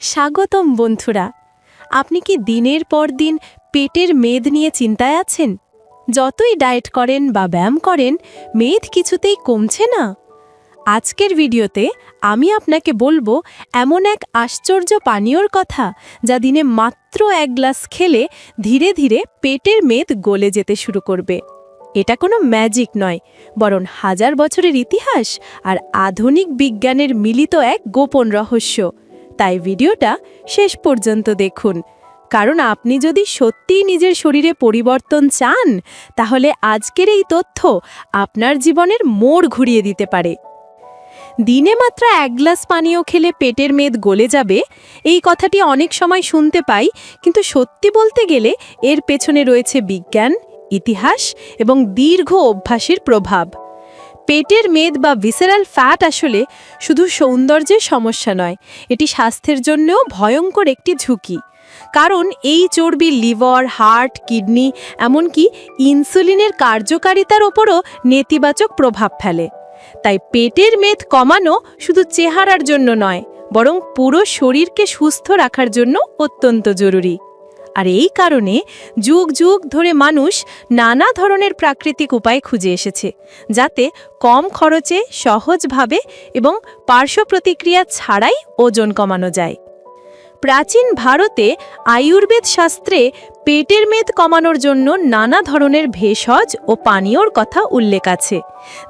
স্বাগতম, বন্ধুরা। আপনি কি দিনের পর দিন পেটের মেদ নিয়ে চিন্তায় আছেন? যতই ডায়েট করেন বা ব্যায়াম করেন, মেদ কিছুতেই কমছে না। আজকের ভিডিওতে আমি আপনাকে বলব এমন এক আশ্চর্য পানীয়র কথা যা দিনে মাত্র এক গ্লাস খেলে ধীরে ধীরে পেটের মেদ গলে যেতে শুরু করবে। এটা কোনো ম্যাজিক নয়, বরং হাজার বছরের ইতিহাস আর আধুনিক বিজ্ঞানের মিলিত এক গোপন রহস্য। তাই ভিডিওটা শেষ পর্যন্ত দেখুন। কারণ আপনি যদি সত্যিই নিজের শরীরে পরিবর্তন চান, তাহলে আজকের এই তথ্য আপনার জীবনের মোড় ঘুরিয়ে দিতে পারে। দিনে মাত্র এক গ্লাস পানীয় খেলে পেটের মেদ গলে যাবে, এই কথাটি অনেক সময় শুনতে পাই, কিন্তু সত্যি বলতে গেলে এর পেছনে রয়েছে বিজ্ঞান ইতিহাস এবং দীর্ঘ অভ্যাসের প্রভাব। পেটের মেদ বা ভিসেরাল ফ্যাট আসলে শুধু সৌন্দর্যের সমস্যা নয়, এটি স্বাস্থ্যের জন্যও ভয়ঙ্কর একটি ঝুঁকি। কারণ এই চর্বি লিভার, হার্ট, কিডনি, এমনকি ইনসুলিনের কার্যকারিতার ওপরও নেতিবাচক প্রভাব ফেলে। তাই পেটের মেদ কমানো শুধু চেহারার জন্য নয়, বরং পুরো শরীরকে সুস্থ রাখার জন্য অত্যন্ত জরুরি। আর এই কারণে যুগ যুগ ধরে মানুষ নানা ধরনের প্রাকৃতিক উপায় খুঁজে এসেছে, যাতে কম খরচে, সহজভাবে এবং পার্শ্ব প্রতিক্রিয়া ছাড়াই ওজন কমানো যায়। প্রাচীন ভারতে আয়ুর্বেদ শাস্ত্রে পেটের মেদ কমানোর জন্য নানা ধরনের ভেষজ ও পানীয়র কথা উল্লেখ আছে,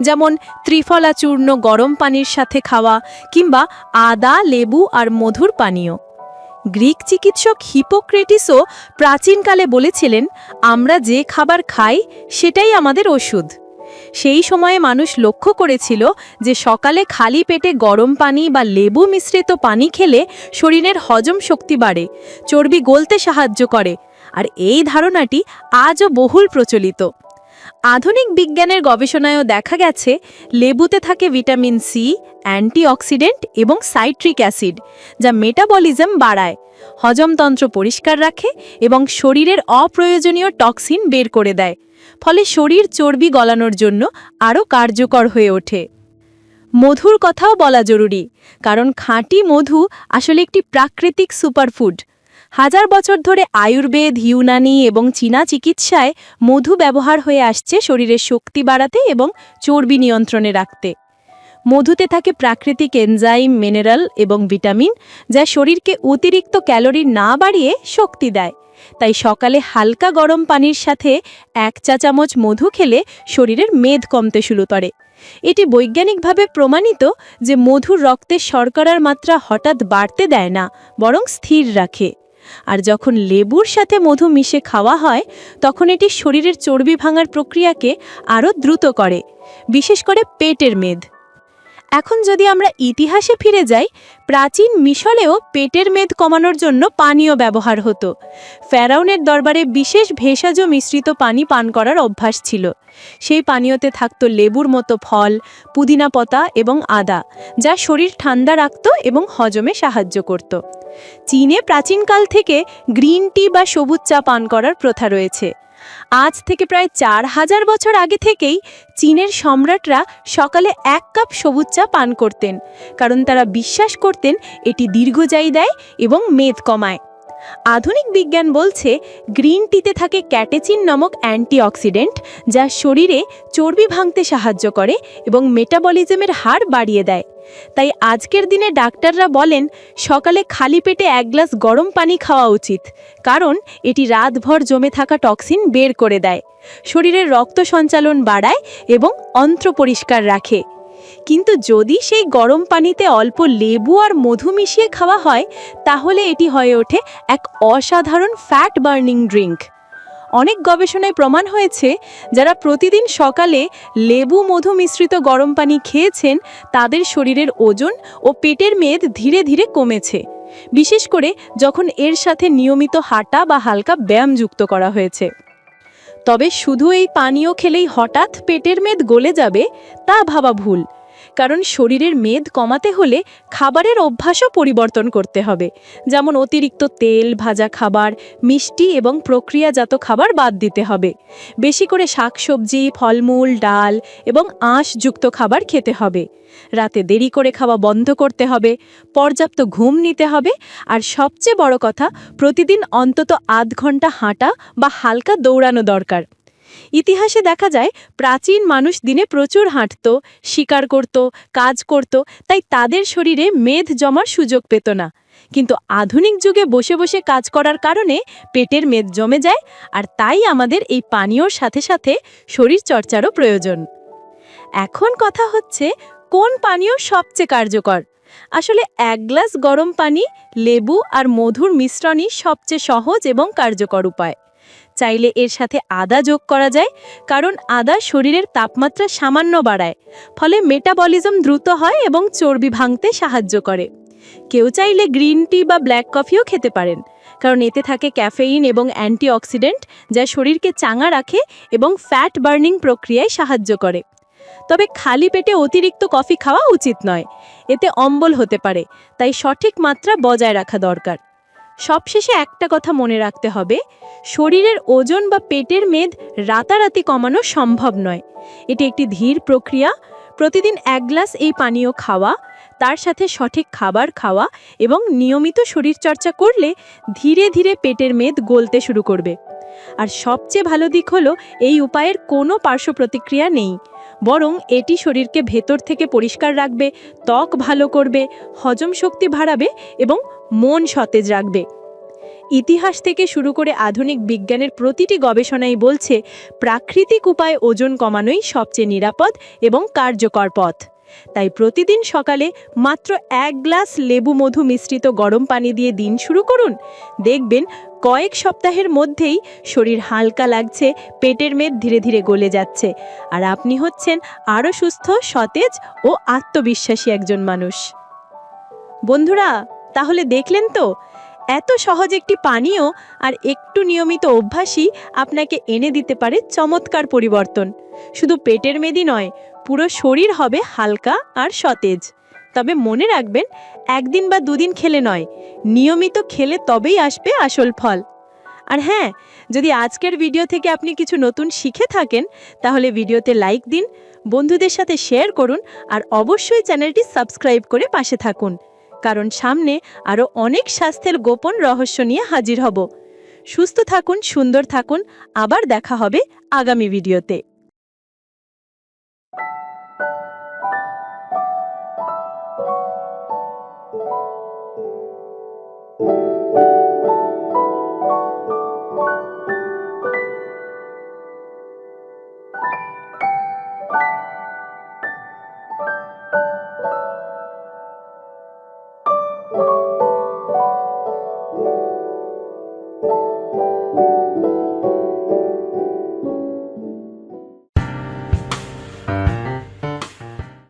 যেমন ত্রিফলা চূর্ণ গরম পানির সাথে খাওয়া কিংবা আদা, লেবু আর মধুর পানীয়। গ্রিক চিকিৎসক হিপোক্রেটিসও প্রাচীনকালে বলেছিলেন, আমরা যে খাবার খাই, সেটাই আমাদের ওষুধ। সেই সময়ে মানুষ লক্ষ্য করেছিল যে সকালে খালি পেটে গরম পানি বা লেবু মিশ্রিত পানি খেলে শরীরের হজম শক্তি বাড়ে, চর্বি গলতে সাহায্য করে, আর এই ধারণাটি আজও বহুল প্রচলিত। আধুনিক বিজ্ঞানের গবেষণায়ও দেখা গেছে, লেবুতে থাকে ভিটামিন সি অ্যান্টিঅক্সিডেন্ট এবং সাইট্রিক অ্যাসিড, যা মেটাবলিজম বাড়ায় হজমতন্ত্র পরিষ্কার রাখে এবং শরীরের অপ্রয়োজনীয় টক্সিন বের করে দেয়, ফলে শরীর চর্বি গলানোর জন্য আরও কার্যকর হয়ে ওঠে। মধুর কথাও বলা জরুরি, কারণ খাঁটি মধু আসলে একটি প্রাকৃতিক সুপারফুড। হাজার বছর ধরে আয়ুর্বেদ, ইউনানি এবং চীনা চিকিৎসায় মধু ব্যবহার হয়ে আসছে শরীরের শক্তি বাড়াতে এবং চর্বি নিয়ন্ত্রণে রাখতে। মধুতে থাকে প্রাকৃতিক এনজাইম, মিনারেল এবং ভিটামিন, যা শরীরকে অতিরিক্ত ক্যালোরি না বাড়িয়ে শক্তি দেয়। তাই সকালে হালকা গরম পানির সাথে এক চা চামচ মধু খেলে শরীরের মেদ কমতে শুরু করে। এটি বৈজ্ঞানিকভাবে প্রমাণিত যে মধুর রক্তের শর্করার মাত্রা হঠাৎ বাড়তে দেয় না, বরং স্থির রাখে। আর যখন লেবুর সাথে মধু মিশে খাওয়া হয়, তখন এটি শরীরের চর্বি ভাঙার প্রক্রিয়াকে আরও দ্রুত করে, বিশেষ করে পেটের মেদ। এখন যদি আমরা ইতিহাসে ফিরে যাই, প্রাচীন মিশরেও পেটের মেদ কমানোর জন্য পানীয় ব্যবহার হতো। ফেরাউনের দরবারে বিশেষ ভেষজ মিশ্রিত পানি পান করার অভ্যাস ছিল। সেই পানীয়তে থাকত লেবুর মতো ফল, পুদিনা পাতা এবং আদা, যা শরীর ঠান্ডা রাখত এবং হজমে সাহায্য করত। চীনে প্রাচীনকাল থেকে গ্রিন টি বা সবুজ চা পান করার প্রথা রয়েছে। আজ থেকে প্রায় চার হাজার বছর আগে থেকেই চীনের সম্রাটরা সকালে এক কাপ সবুজ চা পান করতেন, কারণ তারা বিশ্বাস করতেন এটি দীর্ঘজায়ী দেয় এবং মেদ কমায়। আধুনিক বিজ্ঞান বলছে গ্রিন টিতে থাকে ক্যাটেচিন নামক অ্যান্টিঅক্সিডেন্ট, যা শরীরে চর্বি ভাঙতে সাহায্য করে এবং মেটাবলিজমের হার বাড়িয়ে দেয়। তাই আজকের দিনে ডাক্তাররা বলেন, সকালে খালি পেটে এক গ্লাস গরম পানি খাওয়া উচিত, কারণ এটি রাতভর জমে থাকা টক্সিন বের করে দেয়। শরীরের রক্ত সঞ্চালন বাড়ায় এবং অন্ত্র পরিষ্কার রাখে। কিন্তু যদি সেই গরম পানিতে অল্প লেবু আর মধু মিশিয়ে খাওয়া হয়, তাহলে এটি হয়ে ওঠে এক অসাধারণ ফ্যাট বার্নিং ড্রিঙ্ক অনেক গবেষণায় প্রমাণ হয়েছে, যারা প্রতিদিন সকালে লেবু মধু মিশ্রিত গরম পানি খেয়েছেন, তাদের শরীরের ওজন ও পেটের মেদ ধীরে ধীরে কমেছে। বিশেষ করে যখন এর সাথে নিয়মিত হাঁটা বা হালকা ব্যায়াম যুক্ত করা হয়েছে। তবে শুধু এই পানীয় খেলেই হঠাৎ পেটের মেদ গলে যাবে, তা ভাবা ভুল। কারণ শরীরের মেদ কমাতে হলে খাবারের অভ্যাসও পরিবর্তন করতে হবে। যেমন অতিরিক্ত তেল, ভাজা খাবার, মিষ্টি এবং প্রক্রিয়াজাত খাবার বাদ দিতে হবে। বেশি করে শাকসবজি, ফলমূল, ডাল এবং আঁশযুক্ত খাবার খেতে হবে। রাতে দেরি করে খাওয়া বন্ধ করতে হবে, পর্যাপ্ত ঘুম নিতে হবে আর সবচেয়ে বড় কথা, প্রতিদিন অন্তত আধ ঘণ্টা হাঁটা বা হালকা দৌড়ানো দরকার। ইতিহাসে দেখা যায়, প্রাচীন মানুষ দিনে প্রচুর হাঁটত, শিকার করত, কাজ করত, তাই তাদের শরীরে মেদ জমার সুযোগ পেত না। কিন্তু আধুনিক যুগে বসে বসে কাজ করার কারণে পেটের মেদ জমে যায়, আর তাই আমাদের এই পানীয়র সাথে সাথে শরীর চর্চারও প্রয়োজন। এখন কথা হচ্ছে, কোন পানীয় সবচেয়ে কার্যকর? আসলে এক গ্লাস গরম পানি, লেবু আর মধুর মিশ্রণই সবচেয়ে সহজ এবং কার্যকর উপায়। চাইলে এর সাথে আদা যোগ করা যায়, কারণ আদা শরীরের তাপমাত্রা সামান্য বাড়ায়, ফলে মেটাবলিজম দ্রুত হয় এবং চর্বি ভাঙতে সাহায্য করে। কেউ চাইলে গ্রিন টি বা ব্ল্যাক কফিও খেতে পারেন, কারণ এতে থাকে ক্যাফেইন এবং অ্যান্টিঅক্সিডেন্ট, যা শরীরকে চাঙা রাখে এবং ফ্যাট বার্নিং প্রক্রিয়ায় সাহায্য করে। তবে খালি পেটে অতিরিক্ত কফি খাওয়া উচিত নয়, এতে অম্বল হতে পারে, তাই সঠিক মাত্রা বজায় রাখা দরকার। সবশেষে একটা কথা মনে রাখতে হবে, শরীরের ওজন বা পেটের মেদ রাতারাতি কমানো সম্ভব নয়। এটি একটি ধীর প্রক্রিয়া, প্রতিদিন এক গ্লাস এই পানীয় খাওয়া, তার সাথে সঠিক খাবার খাওয়া এবং নিয়মিত শরীরচর্চা করলে ধীরে ধীরে পেটের মেদ গলতে শুরু করবে। আর সবচেয়ে ভালো দিক হলো এই উপায়ের কোনো পার্শ্ব প্রতিক্রিয়া নেই। বরং এটি শরীরকে ভেতর থেকে পরিষ্কার রাখবে, ত্বক ভালো করবে, হজম শক্তি বাড়াবে এবং মন সতেজ রাখবে। ইতিহাস থেকে শুরু করে আধুনিক বিজ্ঞানের প্রতিটি গবেষণাই বলছে, প্রাকৃতিক উপায়ে ওজন কমানোই সবচেয়ে নিরাপদ এবং কার্যকর পথ। তাই প্রতিদিন সকালে মাত্র এক গ্লাস লেবু মধু মিশ্রিত গরম পানি দিয়ে দিন শুরু করুন। দেখবেন কয়েক সপ্তাহের মধ্যেই শরীর হালকা লাগছে, পেটের মেদ ধীরে ধীরে গলে যাচ্ছে। আর আপনি হচ্ছেন আরও সুস্থ, সতেজ ও আত্মবিশ্বাসী একজন মানুষ। বন্ধুরা, তাহলে দেখলেন তো, এত সহজ একটি পানীয় আর একটু নিয়মিত অভ্যাসই আপনাকে এনে দিতে পারে চমৎকার পরিবর্তন। শুধু পেটের মেদি নয়, পুরো শরীর হবে হালকা আর সতেজ। তবে মনে রাখবেন, একদিন বা দুদিন খেলে নয়, নিয়মিত খেলে তবেই আসবে আসল ফল। আর হ্যাঁ যদি আজকের ভিডিও থেকে আপনি কিছু নতুন শিখে থাকেন, তাহলে ভিডিওতে লাইক দিন, বন্ধুদের সাথে শেয়ার করুন, আর অবশ্যই চ্যানেলটি সাবস্ক্রাইব করে পাশে থাকুন। কারণ সামনে আরও অনেক স্বাস্থ্যের গোপন রহস্য নিয়ে হাজির হব। সুস্থ থাকুন, সুন্দর থাকুন, আবার দেখা হবে আগামী ভিডিওতে।